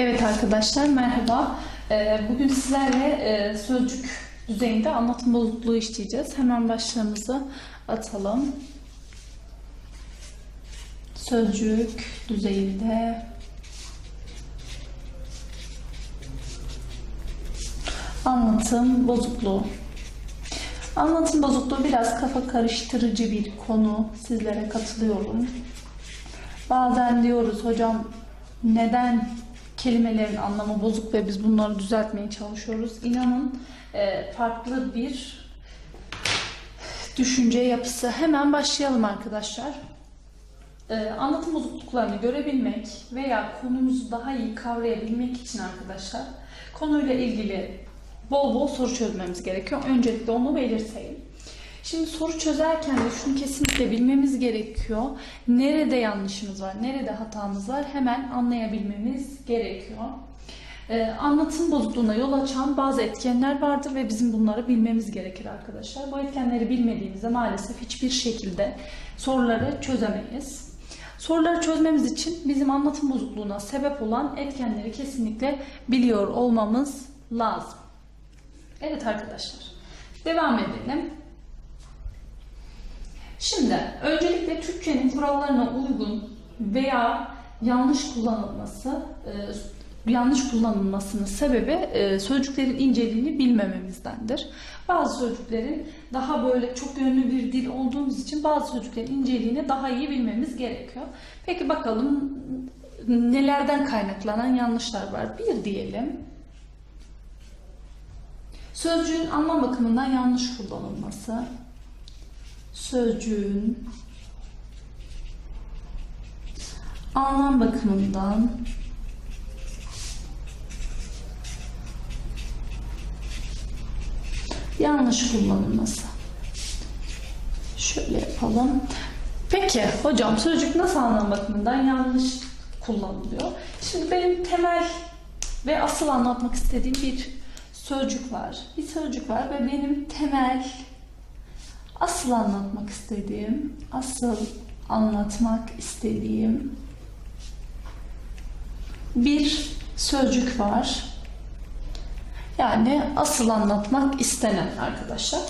Evet arkadaşlar merhaba. Ee, Bugün sizlerle e, sözcük düzeyinde anlatım bozukluğu işleyeceğiz. Hemen başlığımızı atalım. Sözcük düzeyinde anlatım bozukluğu. Anlatım bozukluğu biraz kafa karıştırıcı bir konu. Sizlere katılıyorum. Bazen diyoruz hocam neden kelimelerin anlamı bozuk ve biz bunları düzeltmeye çalışıyoruz. İnanın e, farklı bir düşünce yapısı. Hemen başlayalım arkadaşlar. E, Anlatım bozukluklarını görebilmek veya konumuzu daha iyi kavrayabilmek için arkadaşlar konuyla ilgili bol bol soru çözmemiz gerekiyor. Öncelikle onu belirteyim. Şimdi soru çözerken de şunu kesinlikle bilmemiz gerekiyor. Nerede yanlışımız var, nerede hatamız var hemen anlayabilmemiz gerekiyor. Ee, anlatım bozukluğuna yol açan bazı etkenler vardır ve bizim bunları bilmemiz gerekir arkadaşlar. Bu etkenleri bilmediğimizde maalesef hiçbir şekilde soruları çözemeyiz. Soruları çözmemiz için bizim anlatım bozukluğuna sebep olan etkenleri kesinlikle biliyor olmamız lazım. Evet arkadaşlar, devam edelim. Şimdi öncelikle Türkçenin kurallarına uygun veya yanlış kullanılması, e, yanlış kullanılmasının sebebi e, sözcüklerin inceliğini bilmememizdendir. Bazı sözcüklerin daha böyle çok yönlü bir dil olduğumuz için bazı sözcüklerin inceliğini daha iyi bilmemiz gerekiyor. Peki bakalım nelerden kaynaklanan yanlışlar var? Bir diyelim. Sözcüğün anlam bakımından yanlış kullanılması sözcüğün anlam bakımından yanlış kullanılması. Şöyle yapalım. Peki hocam sözcük nasıl anlam bakımından yanlış kullanılıyor? Şimdi benim temel ve asıl anlatmak istediğim bir sözcük var. Bir sözcük var ve benim temel asıl anlatmak istediğim, asıl anlatmak istediğim bir sözcük var. Yani asıl anlatmak istenen arkadaşlar.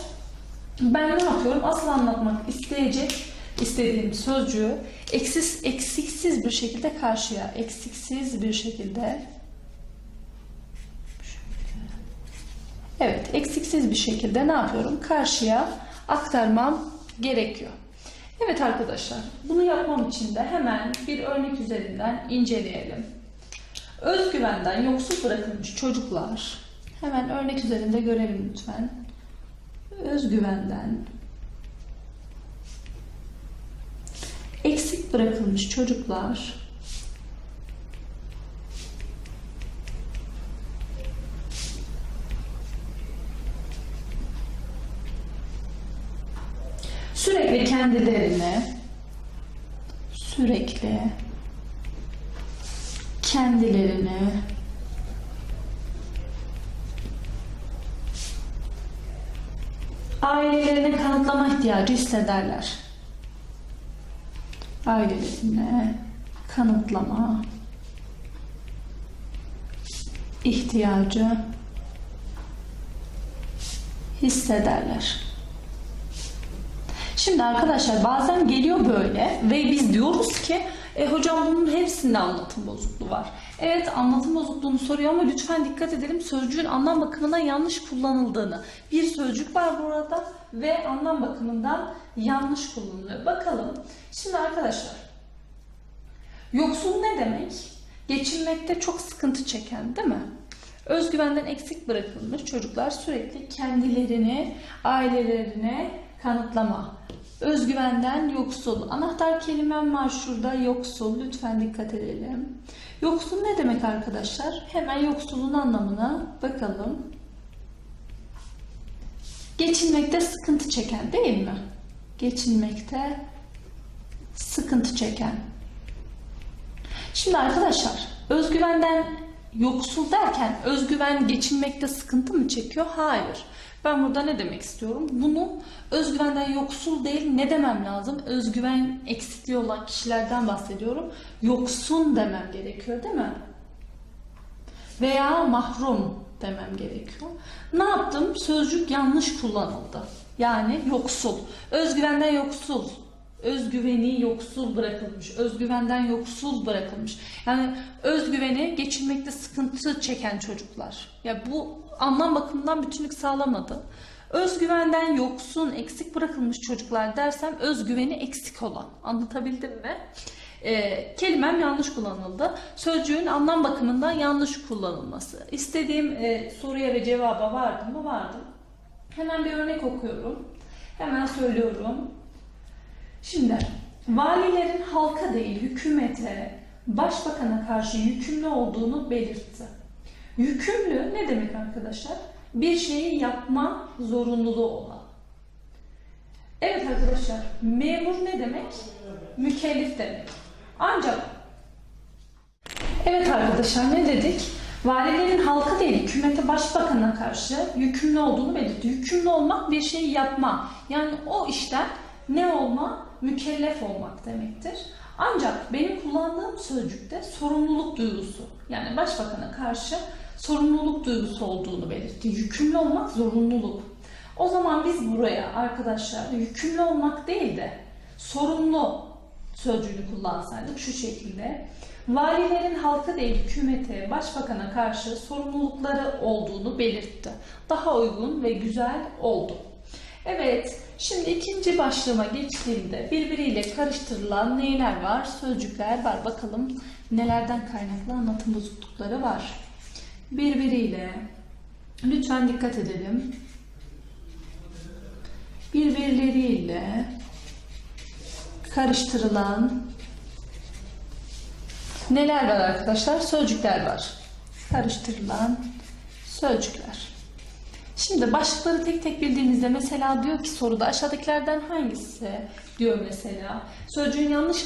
Ben ne yapıyorum? Asıl anlatmak isteyecek istediğim sözcüğü eksiz, eksiksiz bir şekilde karşıya, eksiksiz bir şekilde Evet, eksiksiz bir şekilde ne yapıyorum? Karşıya aktarmam gerekiyor. Evet arkadaşlar, bunu yapmam için de hemen bir örnek üzerinden inceleyelim. Özgüvenden yoksul bırakılmış çocuklar, hemen örnek üzerinde görelim lütfen. Özgüvenden eksik bırakılmış çocuklar sürekli kendilerini sürekli kendilerini ailelerine kanıtlama ihtiyacı hissederler. Ailelerine kanıtlama ihtiyacı hissederler. Şimdi arkadaşlar bazen geliyor böyle ve biz diyoruz ki e, hocam bunun hepsinde anlatım bozukluğu var. Evet anlatım bozukluğunu soruyor ama lütfen dikkat edelim sözcüğün anlam bakımından yanlış kullanıldığını. Bir sözcük var burada ve anlam bakımından yanlış kullanılıyor. Bakalım. Şimdi arkadaşlar yoksul ne demek? Geçinmekte çok sıkıntı çeken değil mi? Özgüvenden eksik bırakılmış çocuklar sürekli kendilerini, ailelerine kanıtlama. Özgüvenden yoksul. Anahtar kelimem var şurada yoksul. Lütfen dikkat edelim. Yoksul ne demek arkadaşlar? Hemen yoksulun anlamına bakalım. Geçinmekte sıkıntı çeken değil mi? Geçinmekte sıkıntı çeken. Şimdi arkadaşlar özgüvenden yoksul derken özgüven geçinmekte sıkıntı mı çekiyor? Hayır. Ben burada ne demek istiyorum? Bunu özgüvenden yoksul değil ne demem lazım? Özgüven eksikliği olan kişilerden bahsediyorum. Yoksun demem gerekiyor değil mi? veya mahrum demem gerekiyor. Ne yaptım? Sözcük yanlış kullanıldı. Yani yoksul. Özgüvenden yoksul. Özgüveni yoksul bırakılmış. Özgüvenden yoksul bırakılmış. Yani özgüveni geçirmekte sıkıntı çeken çocuklar. Ya bu anlam bakımından bütünlük sağlamadı. Özgüvenden yoksun, eksik bırakılmış çocuklar dersem özgüveni eksik olan. Anlatabildim mi? Ee, kelimem yanlış kullanıldı. Sözcüğün anlam bakımından yanlış kullanılması. İstediğim e, soruya ve cevaba vardım mı? Vardım. Hemen bir örnek okuyorum. Hemen söylüyorum. Şimdi valilerin halka değil hükümete, başbakana karşı yükümlü olduğunu belirtti. Yükümlü ne demek arkadaşlar? Bir şeyi yapma zorunluluğu olan. Evet arkadaşlar, memur ne demek? Mükellef demek. Ancak Evet arkadaşlar ne dedik? Valilerin halka değil, hükümete başbakana karşı yükümlü olduğunu belirtti. Yükümlü olmak bir şeyi yapma. Yani o işten ne olma? Mükellef olmak demektir. Ancak benim kullandığım sözcükte sorumluluk duygusu. Yani başbakana karşı sorumluluk duygusu olduğunu belirtti. Yükümlü olmak zorunluluk. O zaman biz buraya arkadaşlar yükümlü olmak değil de sorumlu sözcüğünü kullansaydık şu şekilde. Valilerin halka değil hükümete, başbakana karşı sorumlulukları olduğunu belirtti. Daha uygun ve güzel oldu. Evet, şimdi ikinci başlığıma geçtiğimde birbiriyle karıştırılan neyler var? Sözcükler var. Bakalım nelerden kaynaklı anlatım bozuklukları var. Birbiriyle, lütfen dikkat edelim. Birbirleriyle karıştırılan neler var arkadaşlar? Sözcükler var. Karıştırılan sözcükler. Şimdi başlıkları tek tek bildiğinizde mesela diyor ki soruda aşağıdakilerden hangisi diyor mesela. Sözcüğün yanlış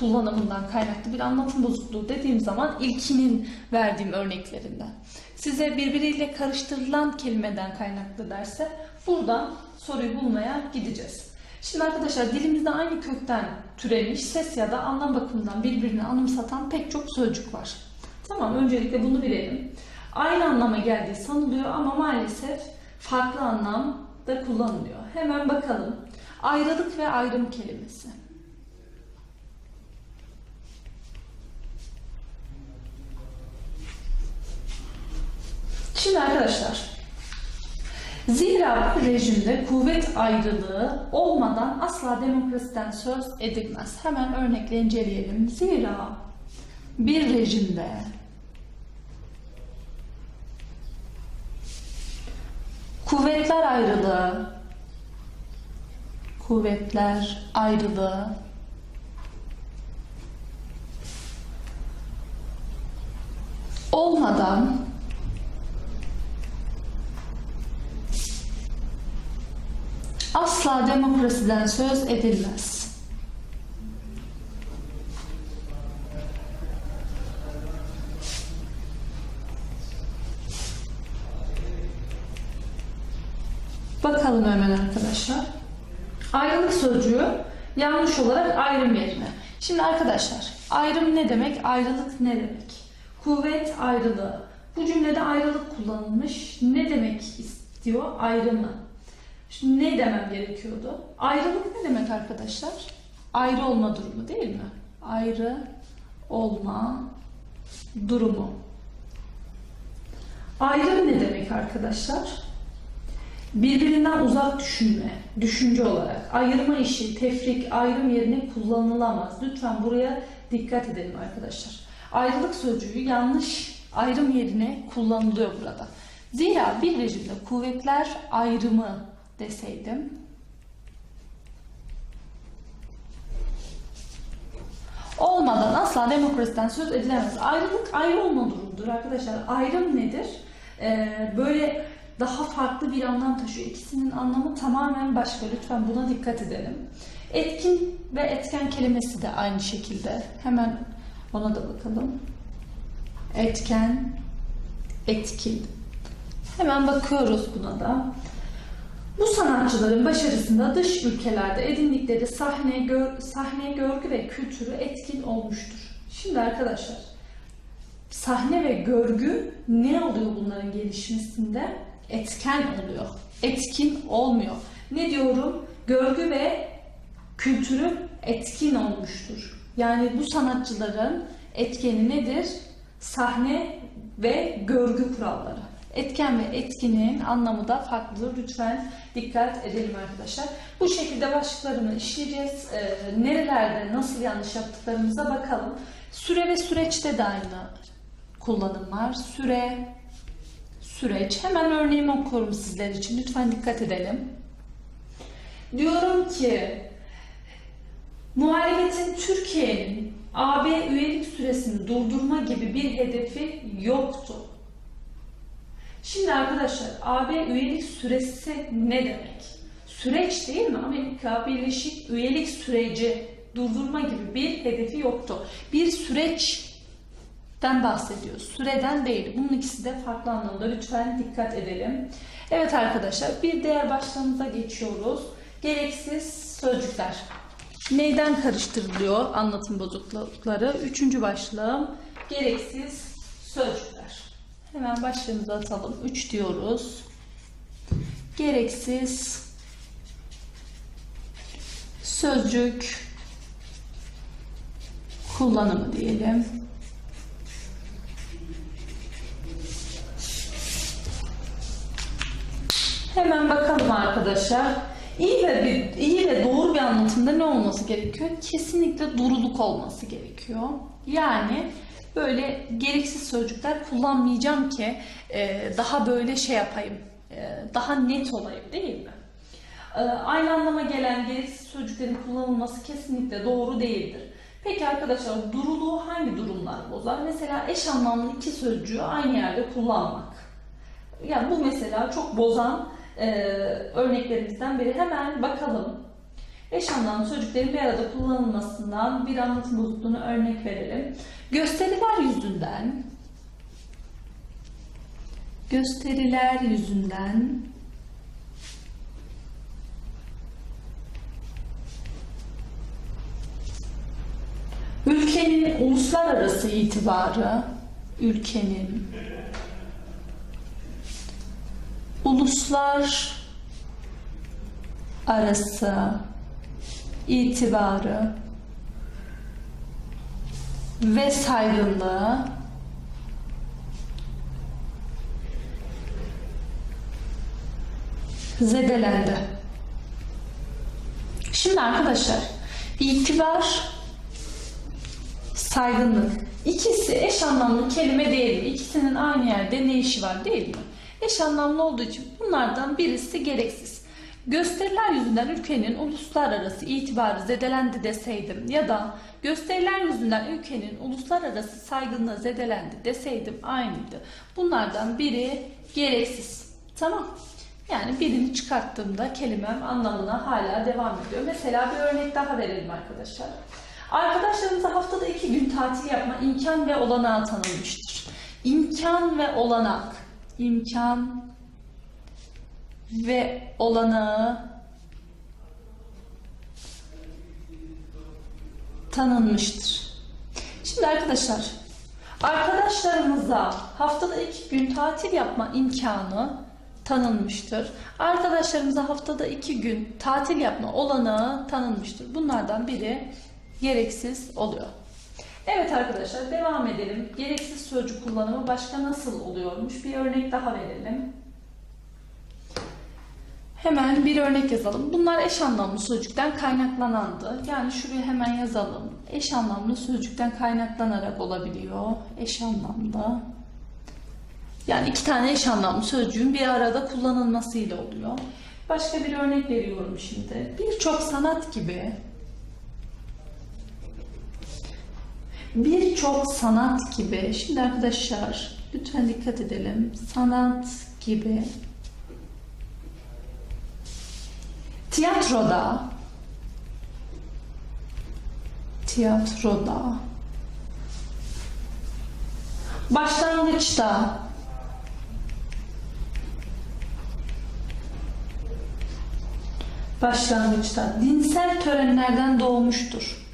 kullanımından kaynaklı bir anlatım bozukluğu dediğim zaman ilkinin verdiğim örneklerinden. Size birbiriyle karıştırılan kelimeden kaynaklı derse buradan soruyu bulmaya gideceğiz. Şimdi arkadaşlar dilimizde aynı kökten türemiş ses ya da anlam bakımından birbirini anımsatan pek çok sözcük var. Tamam öncelikle bunu bilelim. Aynı anlama geldiği sanılıyor ama maalesef farklı anlamda kullanılıyor. Hemen bakalım. Ayrılık ve ayrım kelimesi. Şimdi arkadaşlar Zira bu rejimde kuvvet ayrılığı olmadan asla demokrasiden söz edilmez. Hemen örnekle inceleyelim. Zira bir rejimde kuvvetler ayrılığı kuvvetler ayrılığı olmadan asla demokrasiden söz edilmez. Bakalım hemen arkadaşlar. Ayrılık sözcüğü yanlış olarak ayrım yerine. Şimdi arkadaşlar ayrım ne demek? Ayrılık ne demek? Kuvvet ayrılığı. Bu cümlede ayrılık kullanılmış. Ne demek istiyor? Ayrımı. Şimdi ne demem gerekiyordu? Ayrılık ne demek arkadaşlar? Ayrı olma durumu değil mi? Ayrı olma durumu. Ayrım ne demek arkadaşlar? Birbirinden uzak düşünme, düşünce olarak. Ayırma işi, tefrik, ayrım yerine kullanılamaz. Lütfen buraya dikkat edelim arkadaşlar. Ayrılık sözcüğü yanlış ayrım yerine kullanılıyor burada. Zira bir rejimde kuvvetler ayrımı deseydim. Olmadan asla demokrasiden söz edilemez. Ayrılık ayrı olma durumudur arkadaşlar. Ayrım nedir? Ee, böyle daha farklı bir anlam taşıyor. İkisinin anlamı tamamen başka. Lütfen buna dikkat edelim. Etkin ve etken kelimesi de aynı şekilde. Hemen ona da bakalım. Etken, etkin. Hemen bakıyoruz buna da. Bu sanatçıların başarısında dış ülkelerde edindikleri sahne, gör, sahne görgü ve kültürü etkin olmuştur. Şimdi arkadaşlar, sahne ve görgü ne oluyor bunların gelişmesinde? Etken oluyor. Etkin olmuyor. Ne diyorum? Görgü ve kültürü etkin olmuştur. Yani bu sanatçıların etkeni nedir? Sahne ve görgü kuralları. Etken ve etkinin anlamı da farklıdır. Lütfen dikkat edelim arkadaşlar. Bu şekilde başlıklarını işleyeceğiz. Ee, nerelerde nasıl yanlış yaptıklarımıza bakalım. Süre ve süreçte de aynı kullanım var. Süre, süreç. Hemen örneğimi okuyorum sizler için. Lütfen dikkat edelim. Diyorum ki muhalefetin Türkiye'nin AB üyelik süresini durdurma gibi bir hedefi yoktu. Şimdi arkadaşlar AB üyelik süresi ne demek? Süreç değil mi? Amerika Birleşik üyelik süreci durdurma gibi bir hedefi yoktu. Bir süreçten bahsediyoruz. Süreden değil. Bunun ikisi de farklı anlamda. Lütfen dikkat edelim. Evet arkadaşlar bir diğer başlığımıza geçiyoruz. Gereksiz sözcükler. Neyden karıştırılıyor anlatım bozuklukları? Üçüncü başlığım gereksiz sözcükler. Hemen başlığımızı atalım. 3 diyoruz. Gereksiz sözcük kullanımı diyelim. Hemen bakalım arkadaşlar. İyi ve iyi ve doğru bir anlatımda ne olması gerekiyor? Kesinlikle duruluk olması gerekiyor. Yani böyle gereksiz sözcükler kullanmayacağım ki e, daha böyle şey yapayım, e, daha net olayım değil mi? E, aynı anlama gelen gereksiz sözcüklerin kullanılması kesinlikle doğru değildir. Peki arkadaşlar duruluğu hangi durumlar bozar? Mesela eş anlamlı iki sözcüğü aynı yerde kullanmak. Yani bu mesela çok bozan e, örneklerimizden biri. Hemen bakalım. Eş anlamlı sözcüklerin bir arada kullanılmasından bir anlatım bozukluğunu örnek verelim. Gösteriler yüzünden gösteriler yüzünden ülkenin uluslararası itibarı ülkenin uluslar arası itibarı ve saygınlığı zedelendi. Şimdi arkadaşlar itibar saygınlık ikisi eş anlamlı kelime değil mi? İkisinin aynı yerde ne işi var değil mi? Eş anlamlı olduğu için bunlardan birisi gereksiz. Gösteriler yüzünden ülkenin uluslararası itibarı zedelendi deseydim ya da gösteriler yüzünden ülkenin uluslararası saygınlığı zedelendi deseydim aynıydı. Bunlardan biri gereksiz. Tamam. Yani birini çıkarttığımda kelimem anlamına hala devam ediyor. Mesela bir örnek daha verelim arkadaşlar. Arkadaşlarımıza haftada iki gün tatil yapma imkan ve olanağı tanınmıştır. İmkan ve olanak. İmkan ve olanağı tanınmıştır. Şimdi arkadaşlar, arkadaşlarımıza haftada iki gün tatil yapma imkanı tanınmıştır. Arkadaşlarımıza haftada iki gün tatil yapma olanağı tanınmıştır. Bunlardan biri gereksiz oluyor. Evet arkadaşlar devam edelim. Gereksiz sözcük kullanımı başka nasıl oluyormuş? Bir örnek daha verelim. Hemen bir örnek yazalım. Bunlar eş anlamlı sözcükten kaynaklanandı. Yani şuraya hemen yazalım. Eş anlamlı sözcükten kaynaklanarak olabiliyor. Eş anlamda. Yani iki tane eş anlamlı sözcüğün bir arada kullanılmasıyla oluyor. Başka bir örnek veriyorum şimdi. Birçok sanat gibi birçok sanat gibi şimdi arkadaşlar lütfen dikkat edelim. Sanat gibi tiyatroda tiyatroda başlangıçta başlangıçta dinsel törenlerden doğmuştur.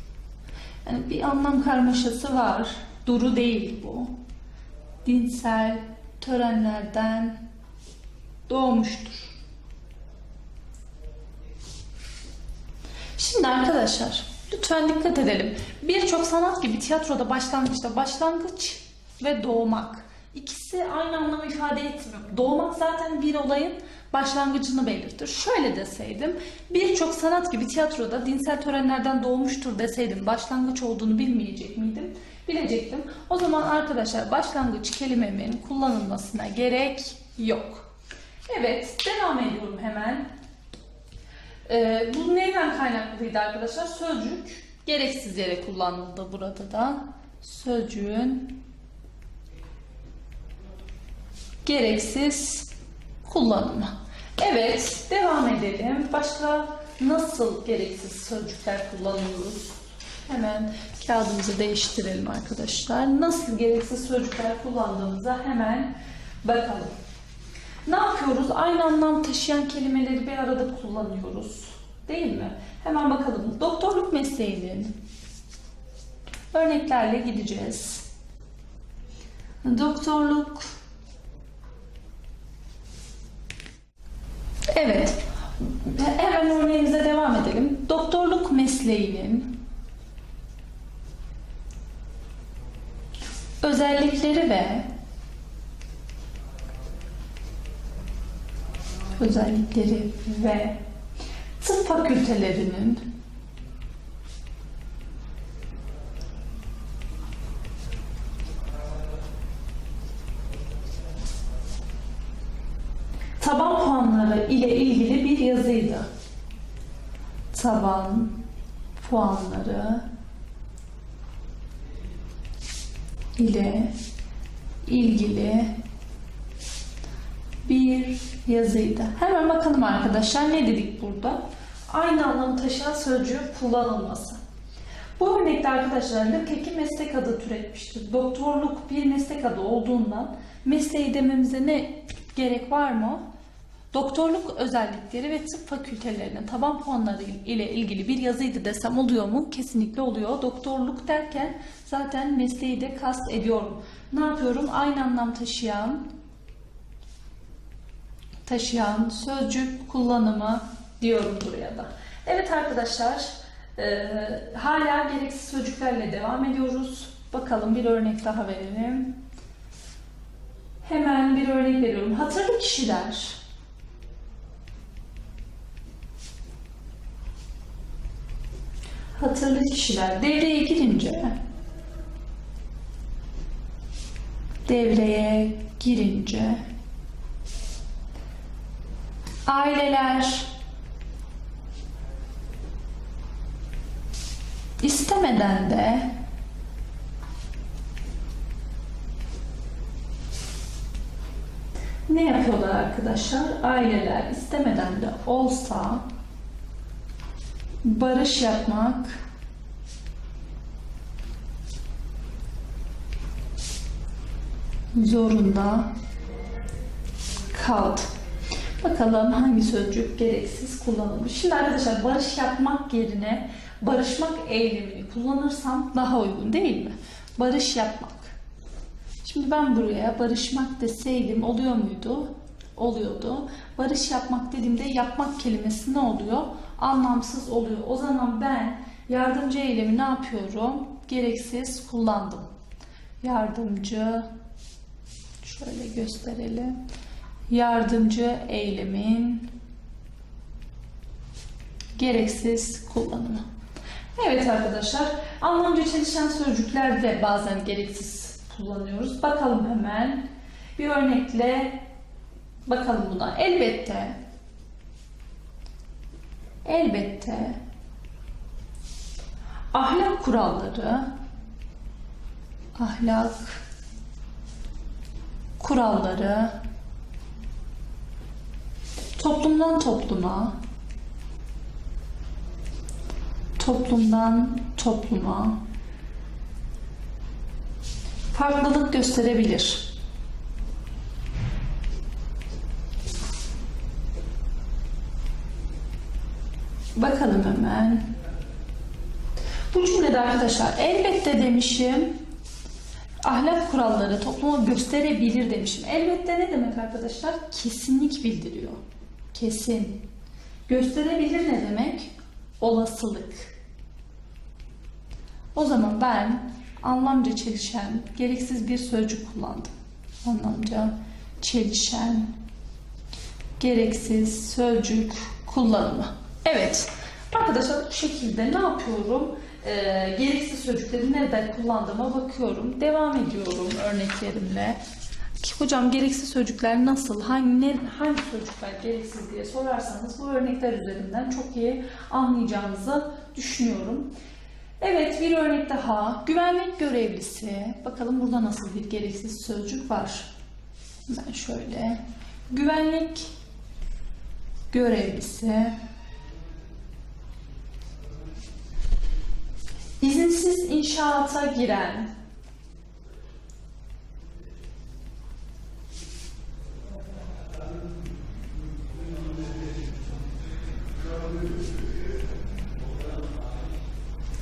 Yani bir anlam karmaşası var. Duru değil bu. dinsel törenlerden doğmuştur. Şimdi arkadaşlar lütfen dikkat edelim. Birçok sanat gibi tiyatroda başlangıçta başlangıç ve doğmak. İkisi aynı anlamı ifade etmiyor. Doğmak zaten bir olayın başlangıcını belirtir. Şöyle deseydim, birçok sanat gibi tiyatroda dinsel törenlerden doğmuştur deseydim başlangıç olduğunu bilmeyecek miydim? Bilecektim. O zaman arkadaşlar başlangıç kelimemin kullanılmasına gerek yok. Evet, devam ediyorum hemen. Ee, bu neyden kaynaklıydı arkadaşlar? Sözcük gereksiz yere kullanıldı burada da. Sözcüğün gereksiz kullanımı. Evet, devam edelim. Başka nasıl gereksiz sözcükler kullanıyoruz? Hemen kağıdımızı değiştirelim arkadaşlar. Nasıl gereksiz sözcükler kullandığımıza hemen bakalım. Ne yapıyoruz? Aynı anlam taşıyan kelimeleri bir arada kullanıyoruz. Değil mi? Hemen bakalım. Doktorluk mesleğinin örneklerle gideceğiz. Doktorluk Evet. Hemen örneğimize devam edelim. Doktorluk mesleğinin özellikleri ve özellikleri ve tıp fakültelerinin taban puanları ile ilgili bir yazıydı. Taban puanları ile ilgili bir yazıydı. Hemen bakalım arkadaşlar ne dedik burada? Aynı anlamı taşıyan sözcüğün kullanılması. Bu örnekte arkadaşlar Lükeki meslek adı türetmiştir. Doktorluk bir meslek adı olduğundan mesleği dememize ne gerek var mı? Doktorluk özellikleri ve tıp fakültelerinin taban puanları ile ilgili bir yazıydı desem oluyor mu? Kesinlikle oluyor. Doktorluk derken zaten mesleği de kast ediyorum. Ne yapıyorum? Aynı anlam taşıyan taşıyan sözcük kullanımı diyorum buraya da. Evet arkadaşlar, e, hala gereksiz sözcüklerle devam ediyoruz. Bakalım bir örnek daha verelim. Hemen bir örnek veriyorum. Hatırlı kişiler. Hatırlı kişiler devreye girince devreye girince aileler istemeden de ne yapıyorlar arkadaşlar? Aileler istemeden de olsa barış yapmak zorunda kaldı. Bakalım hangi sözcük gereksiz kullanılmış. Şimdi arkadaşlar barış yapmak yerine barışmak eylemini kullanırsam daha uygun değil mi? Barış yapmak. Şimdi ben buraya barışmak deseydim oluyor muydu? Oluyordu. Barış yapmak dediğimde yapmak kelimesi ne oluyor? Anlamsız oluyor. O zaman ben yardımcı eylemi ne yapıyorum? Gereksiz kullandım. Yardımcı şöyle gösterelim yardımcı eylemin gereksiz kullanımı. Evet arkadaşlar, anlamca çelişen sözcükler de bazen gereksiz kullanıyoruz. Bakalım hemen bir örnekle bakalım buna. Elbette elbette ahlak kuralları ahlak kuralları toplumdan topluma, toplumdan topluma farklılık gösterebilir. Bakalım hemen. Bu cümlede arkadaşlar elbette demişim. Ahlak kuralları topluma gösterebilir demişim. Elbette ne demek arkadaşlar? Kesinlik bildiriyor. Kesin. Gösterebilir ne demek? Olasılık. O zaman ben anlamca çelişen, gereksiz bir sözcük kullandım. Anlamca çelişen, gereksiz sözcük kullanımı. Evet. Arkadaşlar bu şekilde ne yapıyorum? Ee, gereksiz sözcükleri nerede kullandığıma bakıyorum. Devam ediyorum örneklerimle. Hocam gereksiz sözcükler nasıl, hangi, ne, hangi sözcükler gereksiz diye sorarsanız bu örnekler üzerinden çok iyi anlayacağınızı düşünüyorum. Evet bir örnek daha. Güvenlik görevlisi. Bakalım burada nasıl bir gereksiz sözcük var. Ben şöyle. Güvenlik görevlisi. İzinsiz inşaata giren.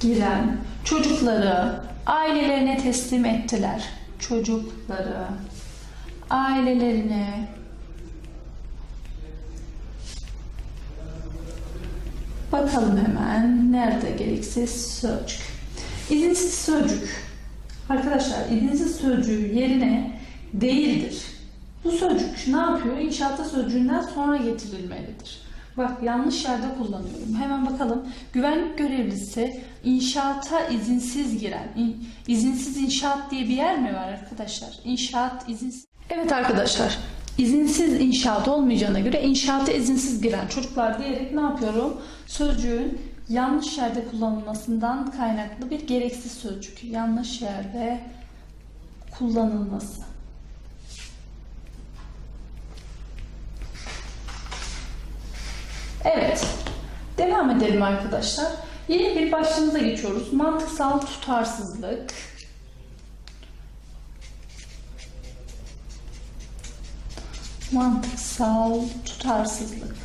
Giren çocukları ailelerine teslim ettiler. Çocukları ailelerine Bakalım hemen nerede gereksiz sözcük. İzinsiz sözcük. Arkadaşlar izinsiz sözcüğü yerine değildir. Bu sözcük ne yapıyor? İnşaatta sözcüğünden sonra getirilmelidir. Bak yanlış yerde kullanıyorum. Hemen bakalım. Güvenlik görevlisi inşaata izinsiz giren, in- izinsiz inşaat diye bir yer mi var arkadaşlar? İnşaat izinsiz. Evet arkadaşlar. izinsiz inşaat olmayacağına göre inşaata izinsiz giren çocuklar diyerek ne yapıyorum? Sözcüğün yanlış yerde kullanılmasından kaynaklı bir gereksiz sözcük. Yanlış yerde kullanılması. Evet. Devam edelim arkadaşlar. Yeni bir başlığımıza geçiyoruz. Mantıksal tutarsızlık. Mantıksal tutarsızlık.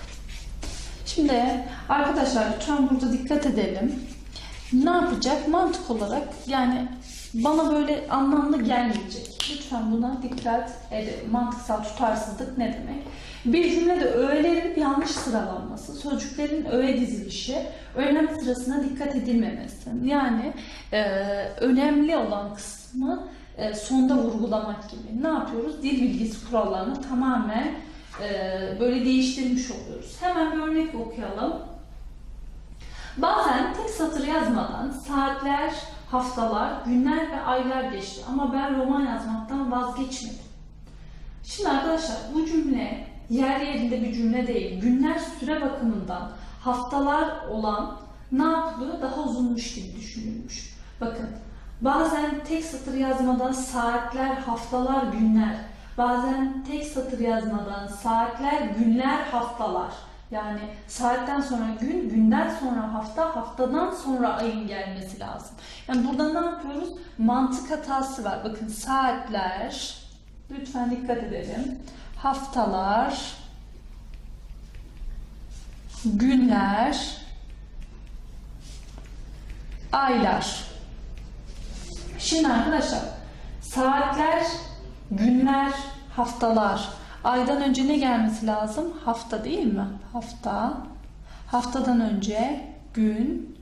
Şimdi arkadaşlar lütfen burada dikkat edelim. Ne yapacak? Mantık olarak yani bana böyle anlamlı gelmeyecek. Lütfen buna dikkat edelim. Mantıksal tutarsızlık ne demek? Bir cümlede öğelerin yanlış sıralanması, sözcüklerin öğe dizilişi, önem sırasına dikkat edilmemesi. Yani e, önemli olan kısmı e, sonda vurgulamak gibi. Ne yapıyoruz? Dil bilgisi kurallarını tamamen e, böyle değiştirmiş oluyoruz. Hemen bir örnek okuyalım. Bazen tek satır yazmadan saatler, haftalar, günler ve aylar geçti ama ben roman yazmaktan vazgeçmedim. Şimdi arkadaşlar bu cümle yer yerinde bir cümle değil. Günler süre bakımından haftalar olan ne yapılıyor? Daha uzunmuş gibi düşünülmüş. Bakın bazen tek satır yazmadan saatler, haftalar, günler. Bazen tek satır yazmadan saatler, günler, haftalar. Yani saatten sonra gün, günden sonra hafta, haftadan sonra ayın gelmesi lazım. Yani burada ne yapıyoruz? Mantık hatası var. Bakın saatler, lütfen dikkat edelim. Haftalar, günler, aylar. Şimdi arkadaşlar saatler, günler, haftalar. Aydan önce ne gelmesi lazım? Hafta değil mi? Hafta. Haftadan önce gün,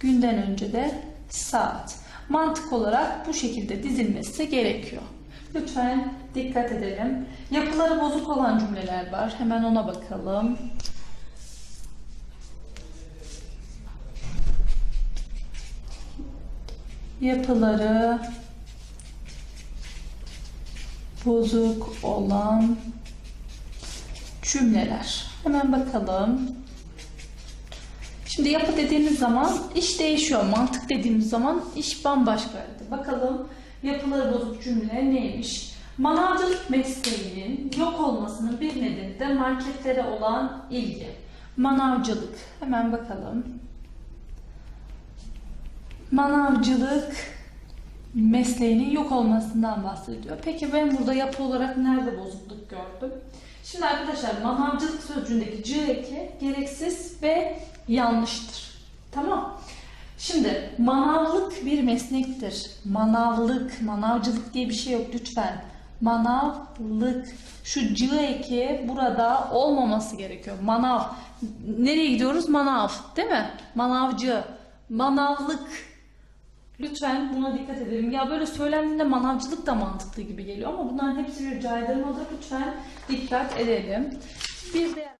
günden önce de saat. Mantık olarak bu şekilde dizilmesi gerekiyor. Lütfen dikkat edelim. Yapıları bozuk olan cümleler var. Hemen ona bakalım. Yapıları bozuk olan cümleler. Hemen bakalım. Şimdi yapı dediğimiz zaman iş değişiyor. Mantık dediğimiz zaman iş bambaşkaydı. Bakalım yapıları bozuk cümle neymiş? Manavcılık mesleğinin yok olmasının bir nedeni de marketlere olan ilgi. Manavcılık. Hemen bakalım. Manavcılık mesleğinin yok olmasından bahsediyor. Peki ben burada yapı olarak nerede bozukluk gördüm? Şimdi arkadaşlar manavcılık sözcüğündeki c eki gereksiz ve yanlıştır. Tamam. Şimdi manavlık bir meslektir. Manavlık, manavcılık diye bir şey yok lütfen. Manavlık. Şu cı eki burada olmaması gerekiyor. Manav. Nereye gidiyoruz? Manav. Değil mi? Manavcı. Manavlık. Lütfen buna dikkat edelim. Ya böyle söylendiğinde manavcılık da mantıklı gibi geliyor ama bunların hepsi bir caydırmadır. Lütfen dikkat edelim. Bir de